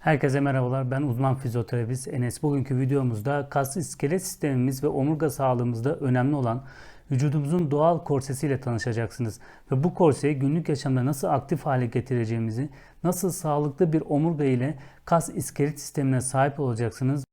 Herkese merhabalar. Ben uzman fizyoterapist Enes. Bugünkü videomuzda kas iskelet sistemimiz ve omurga sağlığımızda önemli olan vücudumuzun doğal korsesiyle tanışacaksınız. Ve bu korseyi günlük yaşamda nasıl aktif hale getireceğimizi, nasıl sağlıklı bir omurga ile kas iskelet sistemine sahip olacaksınız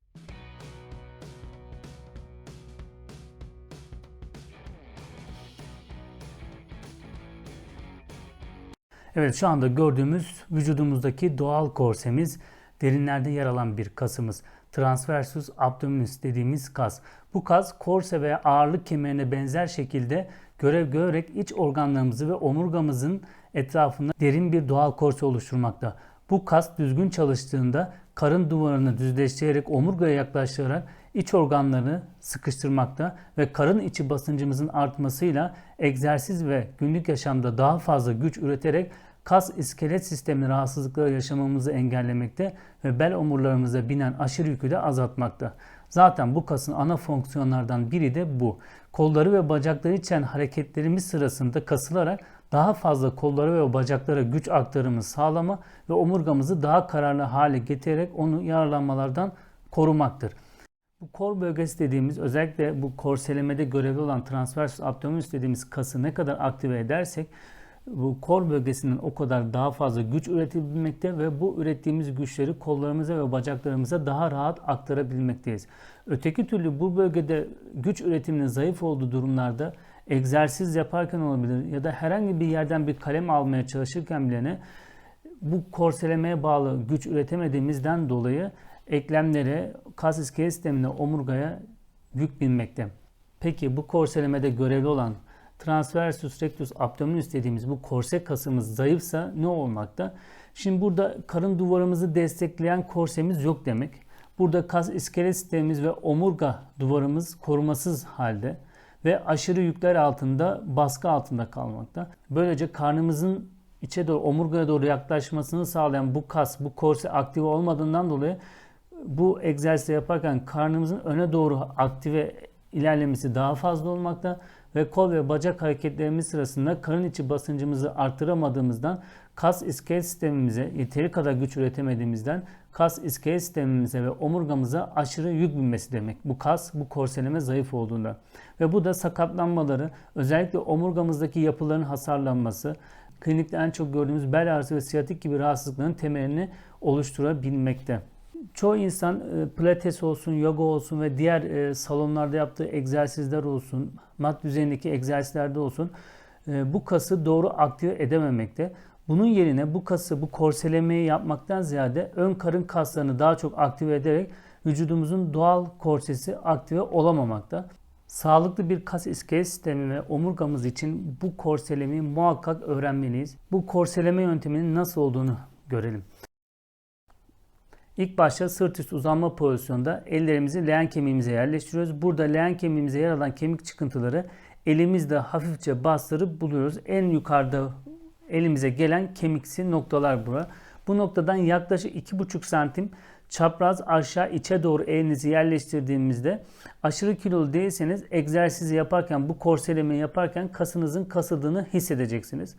Evet şu anda gördüğümüz vücudumuzdaki doğal korsemiz derinlerde yer alan bir kasımız. Transversus abdominis dediğimiz kas. Bu kas korse ve ağırlık kemerine benzer şekilde görev görerek iç organlarımızı ve omurgamızın etrafında derin bir doğal korse oluşturmakta. Bu kas düzgün çalıştığında karın duvarını düzleştirerek omurgaya yaklaştırarak iç organlarını sıkıştırmakta ve karın içi basıncımızın artmasıyla egzersiz ve günlük yaşamda daha fazla güç üreterek kas iskelet sistemi rahatsızlıkları yaşamamızı engellemekte ve bel omurlarımıza binen aşırı yükü de azaltmakta. Zaten bu kasın ana fonksiyonlardan biri de bu. Kolları ve bacakları içen hareketlerimiz sırasında kasılarak daha fazla kolları ve bacaklara güç aktarımı sağlama ve omurgamızı daha kararlı hale getirerek onu yararlanmalardan korumaktır. Bu kor bölgesi dediğimiz özellikle bu korselemede görevli olan transversus abdominis dediğimiz kası ne kadar aktive edersek bu kor bölgesinden o kadar daha fazla güç üretebilmekte ve bu ürettiğimiz güçleri kollarımıza ve bacaklarımıza daha rahat aktarabilmekteyiz. Öteki türlü bu bölgede güç üretiminin zayıf olduğu durumlarda egzersiz yaparken olabilir ya da herhangi bir yerden bir kalem almaya çalışırken bile ne bu korselemeye bağlı güç üretemediğimizden dolayı eklemlere, kas iskelet sistemine, omurgaya yük binmekte. Peki bu korselemede görevli olan transversus rectus abdominis dediğimiz bu korse kasımız zayıfsa ne olmakta? Şimdi burada karın duvarımızı destekleyen korsemiz yok demek. Burada kas iskelet sistemimiz ve omurga duvarımız korumasız halde ve aşırı yükler altında, baskı altında kalmakta. Böylece karnımızın içe doğru, omurgaya doğru yaklaşmasını sağlayan bu kas, bu korse aktive olmadığından dolayı bu egzersizi yaparken karnımızın öne doğru aktive ilerlemesi daha fazla olmakta ve kol ve bacak hareketlerimiz sırasında karın içi basıncımızı artıramadığımızdan kas iskelet sistemimize yeteri kadar güç üretemediğimizden kas iskelet sistemimize ve omurgamıza aşırı yük binmesi demek. Bu kas, bu korseleme zayıf olduğunda. Ve bu da sakatlanmaları, özellikle omurgamızdaki yapıların hasarlanması, klinikte en çok gördüğümüz bel ağrısı ve siyatik gibi rahatsızlıkların temelini oluşturabilmekte. Çoğu insan e, pilates olsun, yoga olsun ve diğer e, salonlarda yaptığı egzersizler olsun, mat düzeyindeki egzersizlerde olsun e, bu kası doğru aktive edememekte. Bunun yerine bu kası, bu korselemeyi yapmaktan ziyade ön karın kaslarını daha çok aktive ederek vücudumuzun doğal korsesi aktive olamamakta. Sağlıklı bir kas iskelet sistemi ve omurgamız için bu korselemeyi muhakkak öğrenmeliyiz. Bu korseleme yönteminin nasıl olduğunu görelim. İlk başta sırt üstü uzanma pozisyonda ellerimizi leğen kemiğimize yerleştiriyoruz. Burada leğen kemiğimize yer alan kemik çıkıntıları elimizle hafifçe bastırıp buluyoruz. En yukarıda elimize gelen kemiksi noktalar bura. Bu noktadan yaklaşık 2,5 santim çapraz aşağı içe doğru elinizi yerleştirdiğimizde aşırı kilolu değilseniz egzersizi yaparken bu korseleme yaparken kasınızın kasıldığını hissedeceksiniz.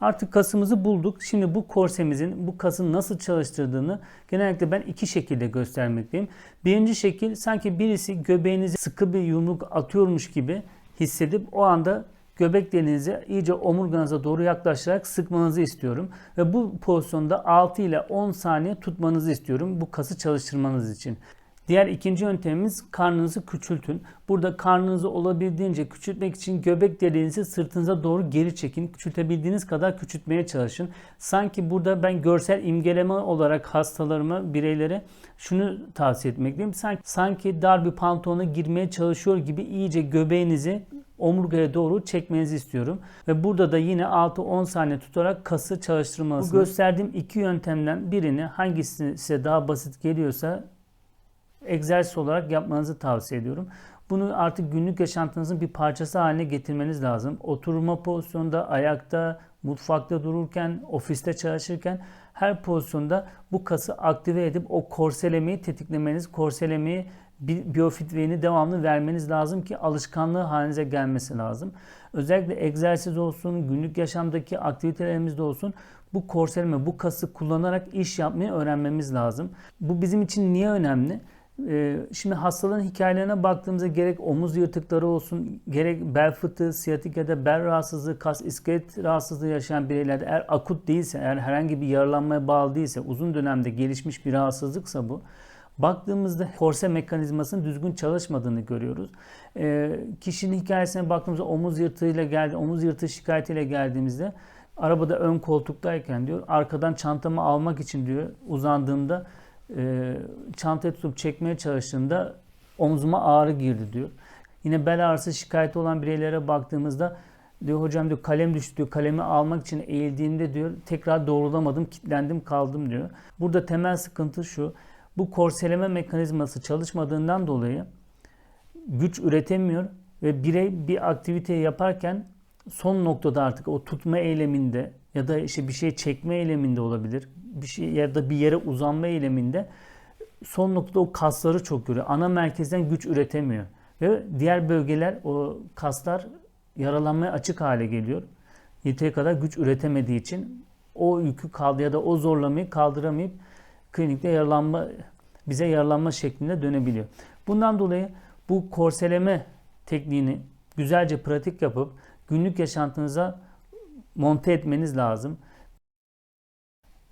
Artık kasımızı bulduk. Şimdi bu korsemizin bu kasın nasıl çalıştırdığını genellikle ben iki şekilde göstermekteyim. Birinci şekil sanki birisi göbeğinizi sıkı bir yumruk atıyormuş gibi hissedip o anda göbek deliğinizi iyice omurganıza doğru yaklaştırarak sıkmanızı istiyorum. Ve bu pozisyonda 6 ile 10 saniye tutmanızı istiyorum bu kası çalıştırmanız için. Diğer ikinci yöntemimiz karnınızı küçültün. Burada karnınızı olabildiğince küçültmek için göbek deliğinizi sırtınıza doğru geri çekin. Küçültebildiğiniz kadar küçültmeye çalışın. Sanki burada ben görsel imgeleme olarak hastalarıma, bireylere şunu tavsiye etmekteyim. Sanki, sanki dar bir pantolona girmeye çalışıyor gibi iyice göbeğinizi omurgaya doğru çekmenizi istiyorum. Ve burada da yine 6-10 saniye tutarak kası çalıştırmalısınız. Bu gösterdiğim iki yöntemden birini hangisi size daha basit geliyorsa egzersiz olarak yapmanızı tavsiye ediyorum. Bunu artık günlük yaşantınızın bir parçası haline getirmeniz lazım. Oturma pozisyonda, ayakta, mutfakta dururken, ofiste çalışırken her pozisyonda bu kası aktive edip o korselemeyi tetiklemeniz, korselemeyi biyofitliğini devamlı vermeniz lazım ki alışkanlığı halinize gelmesi lazım. Özellikle egzersiz olsun, günlük yaşamdaki aktivitelerimizde olsun bu korseleme, bu kası kullanarak iş yapmayı öğrenmemiz lazım. Bu bizim için niye önemli? Ee, Şimdi hastalığın hikayelerine baktığımızda gerek omuz yırtıkları olsun, gerek bel fıtığı, siyatik ya da bel rahatsızlığı, kas iskelet rahatsızlığı yaşayan bireylerde eğer akut değilse, eğer herhangi bir yaralanmaya bağlı değilse, uzun dönemde gelişmiş bir rahatsızlıksa bu, baktığımızda korse mekanizmasının düzgün çalışmadığını görüyoruz. Ee, kişinin hikayesine baktığımızda omuz yırtığıyla geldi, omuz yırtığı şikayetiyle geldiğimizde arabada ön koltuktayken diyor arkadan çantamı almak için diyor uzandığımda e, çantayı tutup çekmeye çalıştığımda omzuma ağrı girdi diyor. Yine bel ağrısı şikayeti olan bireylere baktığımızda diyor hocam diyor kalem düştü diyor kalemi almak için eğildiğimde diyor tekrar doğrulamadım kilitlendim kaldım diyor. Burada temel sıkıntı şu bu korseleme mekanizması çalışmadığından dolayı güç üretemiyor ve birey bir aktiviteyi yaparken son noktada artık o tutma eyleminde ya da işte bir şey çekme eyleminde olabilir. Bir şey ya da bir yere uzanma eyleminde son noktada o kasları çok görüyor. Ana merkezden güç üretemiyor. Ve diğer bölgeler o kaslar yaralanmaya açık hale geliyor. Yeteri kadar güç üretemediği için o yükü kaldı ya da o zorlamayı kaldıramayıp klinikte yaralanma bize yaralanma şeklinde dönebiliyor. Bundan dolayı bu korseleme tekniğini güzelce pratik yapıp günlük yaşantınıza monte etmeniz lazım.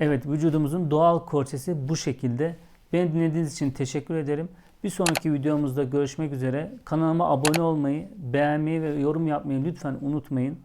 Evet vücudumuzun doğal korsesi bu şekilde. Beni dinlediğiniz için teşekkür ederim. Bir sonraki videomuzda görüşmek üzere. Kanalıma abone olmayı, beğenmeyi ve yorum yapmayı lütfen unutmayın.